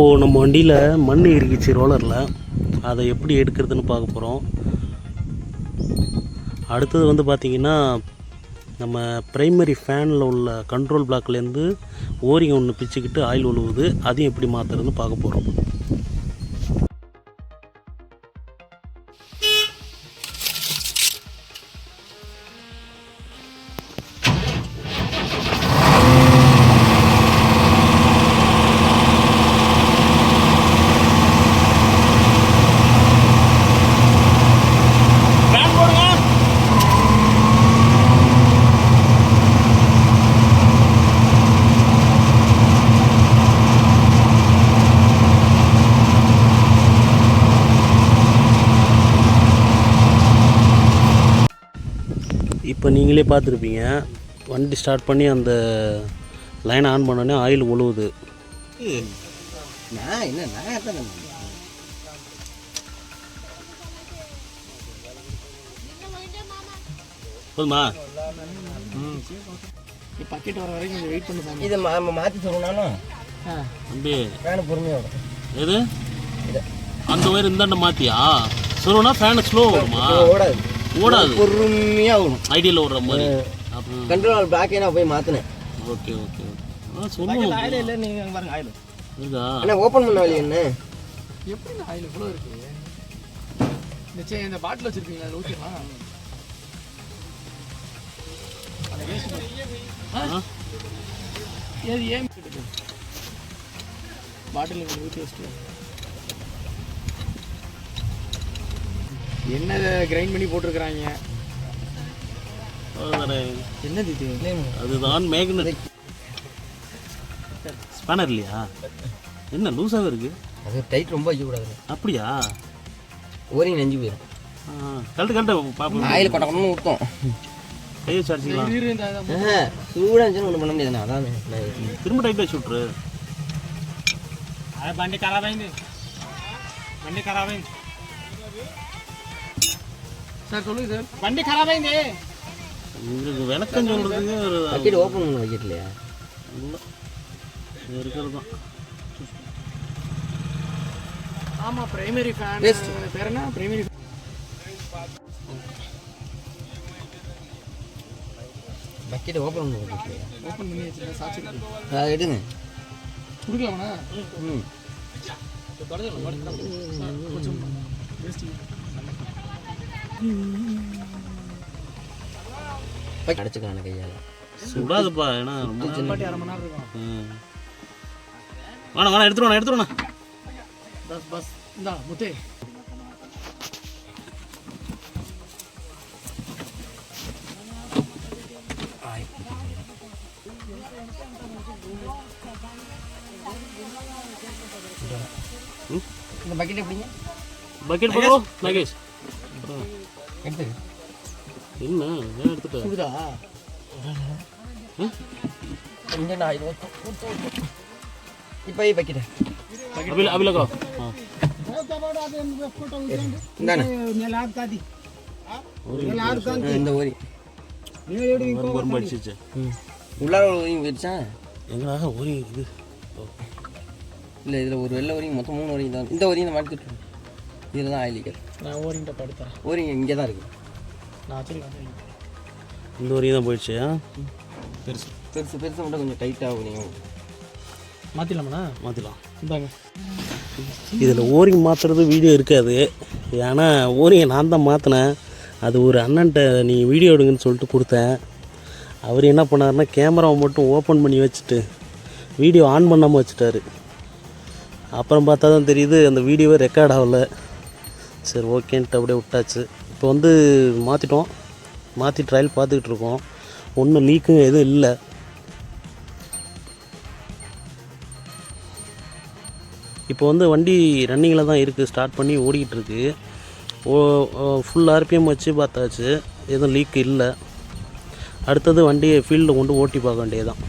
இப்போது நம்ம வண்டியில் மண் இறுக்கிச்சு ரோலரில். அதை எப்படி எடுக்கிறதுன்னு பார்க்க போகிறோம் அடுத்தது வந்து பார்த்திங்கன்னா நம்ம ப்ரைமரி ஃபேனில் உள்ள கண்ட்ரோல் பிளாக்லேருந்து ஓரிங் ஒன்று பிச்சுக்கிட்டு ஆயில் உழுவுது. அதையும் எப்படி மாற்றுறதுன்னு பார்க்க போகிறோம் இப்போ நீங்களே பார்த்துருப்பீங்க. வண்டி ஸ்டார்ட் பண்ணி அந்த லைனை ஆன் பண்ணோடனே ஆயில் உழுவுது. நான் என்ன நான் தான் போதுமா? பக்கெட் வர வரைக்கும் கொஞ்சம் வெயிட் பண்ணி சாமி. இதை மா- நம்ம மாற்றி சொல்லணும்னாலும் தம்பி. ஃபேனு பொறுமையாக வரும் எது? அந்த ஒயர் இந்தாண்ட மாத்தியா? சொல்லணும்னா ஃபேனு ஸ்லோ வருமா? ஓடாது. ஓடாது. பொறுமையாக ஓடும். ஐடியில் ஓடுற மாதிரி. கண்ட்ரோல் பேக்கே நான் போய் மாற்றினேன் ஓகே ஓகே ஓகே. ஆ சொல்லுவோம் ஆயில் இல்லை நீங்கள் பாருங்க ஆயில் இருக்கா? அண்ணா ஓப்பன் பண்ண வழி என்ன? எப்படி இந்த ஆயில் இவ்வளோ இருக்கு? இந்த சே இந்த பாட்டில் வச்சிருக்கீங்களா? அது ஓகேவா ஆ? ஏது ஏன் பாட்டில் ஊற்றி வச்சுட்டு. என்ன கிரைண்ட் பண்ணி போட்டிருக்கிறாங்க? என்னது இது? அதுதான் மேக்னெட் ஸ்பானர் இல்லையா? என்ன லூஸாக இருக்கு? அது டைட் ரொம்ப அழிக்கக்கூடாது அப்படியா? ஓரிங் நெஞ்சு போயிடும் கலட்டு கலட்டு பார்ப்போம் ஆயில் கொட்டக்கணும்னு ஊற்றும் கையை சார்ஜிக்கலாம் சூடாக இருந்துச்சுன்னு ஒன்று பண்ண முடியாது அதான் திரும்ப டைப் டைட்டாக சுட்டுரு அது வண்டி கராபாயிந்து வண்டி கராபாயிந்து சார் சொல்லுங்க சார். வண்டி கலாபாய்ங்க உங்களுக்கு விளக்கம் சொல்கிறதுக்கு ஒரு பக்கெட் ஓப்பன் பண்ண வைக்கலையா இல்லை. இருக்கிறது தான் ஆமாம் பிரைமரி ஃபேன் பேர் என்ன? பிரைமரி பக்கெட் ஓப்பன் பண்ண வைக்கலையா ஓப்பன் பண்ணி வச்சுருக்கேன் சாட்சி எடுங்க. கொடுக்கலாமாண்ணா ம். கொஞ்சம் அடைச்சிக்கலாம் கையால். சுடாதுப்பா ஏன்னா ரொம்ப பாட்டி அரை மணி நேரம் இருக்கும் ம். வேணாம் வேணாம் எடுத்துருவாண்ணா எடுத்துருவாண்ணா பஸ் பஸ். இந்தா முத்தே. இந்த பக்கெட் எப்படிங்க? பக்கெட் போடுவோம் நகேஷ் எடுத்துக்க என்ன? ஏன் எடுத்துட்ட? சுடுதா கொஞ்சம் நான் இது ஊத்து, ஊத்து, ஊத்து. இப்போ அபில இந்த ஓரி. உள்ளார ஒரு ஓரிங் போயிடுச்சா? எங்களாக ஒரு இது இல்லை இதில் ஒரு வெள்ளை ஓரிங் மொத்தம் மூணு ஓரிங் தான். இந்த ஓரிங் தான் மாட்டி விட்டுருங்க இதில் தான் ஆயில் லீக்கர் நான் ஓரிங்கிட்ட படுத்துறேன். ஓரிங் இங்கே தான் இருக்குது நான் வச்சிருக்கேன் இந்த வரையும் தான் போயிடுச்சு? பெருசு. பெருசு பெருசு மட்டும் கொஞ்சம் டைட்டாக ஓரிங் மாற்றிடலாமாண்ணா மாற்றிடலாம் இந்தாங்க. இதில் ஓரிங் மாற்றுறது வீடியோ இருக்காது. ஏன்னா ஓரிங்கை நான் தான் மாற்றினேன் அது ஒரு அண்ணன்ட்ட நீ வீடியோ எடுங்கன்னு சொல்லிட்டு கொடுத்தேன். அவர் என்ன பண்ணாருன்னா கேமராவை மட்டும் ஓப்பன் பண்ணி வச்சுட்டு வீடியோ ஆன் பண்ணாமல் வச்சுட்டாரு. அப்புறம் பார்த்தா தான் தெரியுது அந்த வீடியோவே ரெக்கார்ட் ஆகல. சரி ஓகேன்ட்டு அப்படியே விட்டாச்சு. இப்போ வந்து மாற்றிட்டோம் மாற்றி ட்ரையல் பார்த்துக்கிட்டு இருக்கோம் ஒன்றும் லீக்கும் எதுவும் இல்லை. இப்போ வந்து வண்டி ரன்னிங்கில் தான் இருக்குது ஸ்டார்ட் பண்ணி ஓடிக்கிட்டுருக்கு. ஓ ஃபுல் ஆர்பிஎம் வச்சு பார்த்தாச்சு. எதுவும் லீக் இல்லை. அடுத்தது வண்டியை ஃபீல்டில் கொண்டு ஓட்டி பார்க்க வேண்டியதுதான்.